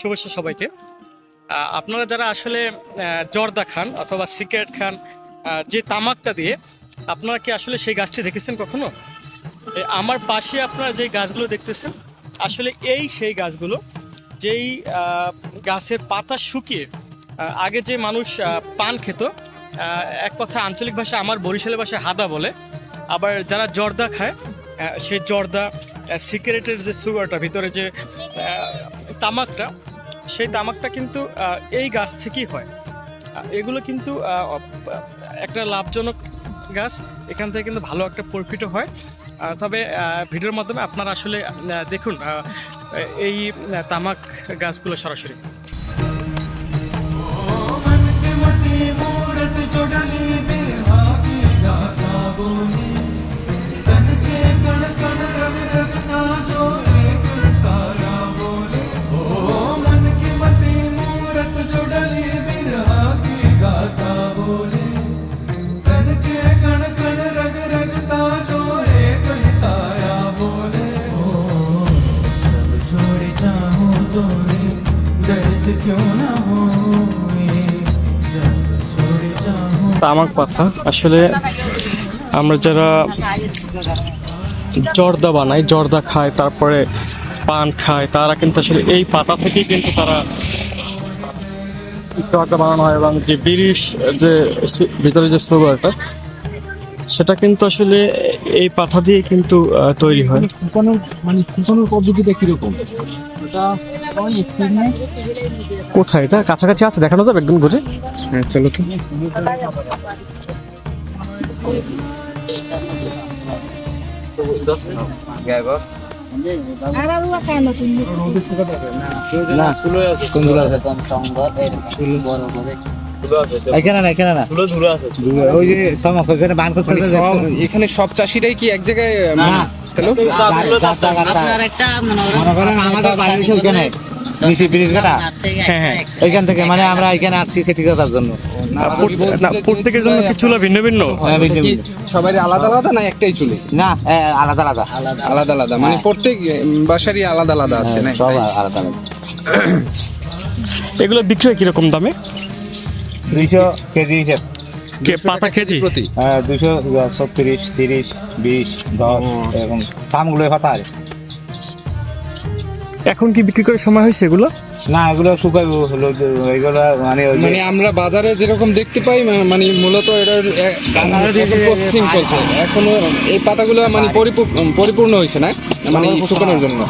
শুভেচ্ছা সবাইকে। আপনারা যারা আসলে জর্দা খান অথবা সিগারেট খান যে তামাকটা দিয়ে, আপনারা কি আসলে সেই গাছটি দেখেছেন কখনো? আমার পাশে আপনারা যে গাছগুলো দেখতেছেন, আসলে এই সেই গাছগুলো, যেই গাছের পাতা শুকিয়ে আগে যে মানুষ পান খেত এক কথা আঞ্চলিক ভাষা আমার বরিশালের ভাষায় হাদা বলে আবার যারা জর্দা খায় সেই জর্দা সিগারেটের যে সুগারটা, ভিতরে যে তামাকটা, সেই তামাকটা কিন্তু এই গাছ থেকেই হয়। এগুলো কিন্তু একটা লাভজনক গাছ। এখান থেকে কিন্তু ভালো একটা প্রফিটও হয়। তবে ভিডিওর মাধ্যমে আপনারা আসলে দেখুন এই তামাক গাছগুলো সরাসরি। चाहूं तो दर्श क्यों ना हो सब छोड़ चाहूं তামাক পাতা আসলে আমরা যারা জর্দা বানাই জর্দা খায় তারপরে পান খায় তারা কিন্তু আসলে এই পাতা থেকেই কিন্তু তারা জর্দা বানানো হয় এবং যে বিড়ির যে সু- ভিতরে যে সুগারটা সেটা কিন্তু আসলে এই পাতা দিয়ে কিন্তু তৈরি হয়। শুকানোর মানে শুকানোর পদ্ধতিটা কীরকম? কোথায় এটা? কাছাকাছি আছে দেখানো যাবে একদম ঘুরে? হ্যাঁ চলো তো। না কোনগুলো আছে এখানে না এখানে না। ওই যে তোমাকে এখানে বান করতে সব এখানে সব চাষিরাই কি এক জায়গায় না। তাহলে? মনে করেন আমাদের বাড়ি ওইখানে নিচে ব্রিজ কাটা ওইখান থেকে মানে আমরা এখানে আসছি খেতে করার জন্য। না, প্রত- না, প্রত্যেকের জন্য কি চুলা ভিন্ন ভিন্ন। ভিন্ন ভিন্ন। সবাই আলাদা আলাদা না একটাই চুলে? না আলাদা আলাদা। আলাদা। আলাদা মানে প্রত্যেক বাসারই আলাদা আলাদা আছে না? হ্যাঁ, সব আলাদা আলাদা। এগুলো বিক্রি হয় কীরকম দামে? দুইশো কেজি হিসেব। কে পাতা কেজি? প্রতি? হ্যাঁ তিরিশ বিশ দশ এরকম দামগুলো কথা আছে এখন কি বিক্রি করার সময় হয়েছে এগুলো? না এগুলো শুকাই হলো এগুলো মানে মানে আমরা বাজারে যেরকম দেখতে পাই মানে মূলত এটা প্রসেসিং চলছে। এখনও এই পাতাগুলো মানে পরিপূ- পরিপূর্ণ হয়েছে না? মানে শুকানোর জন্য।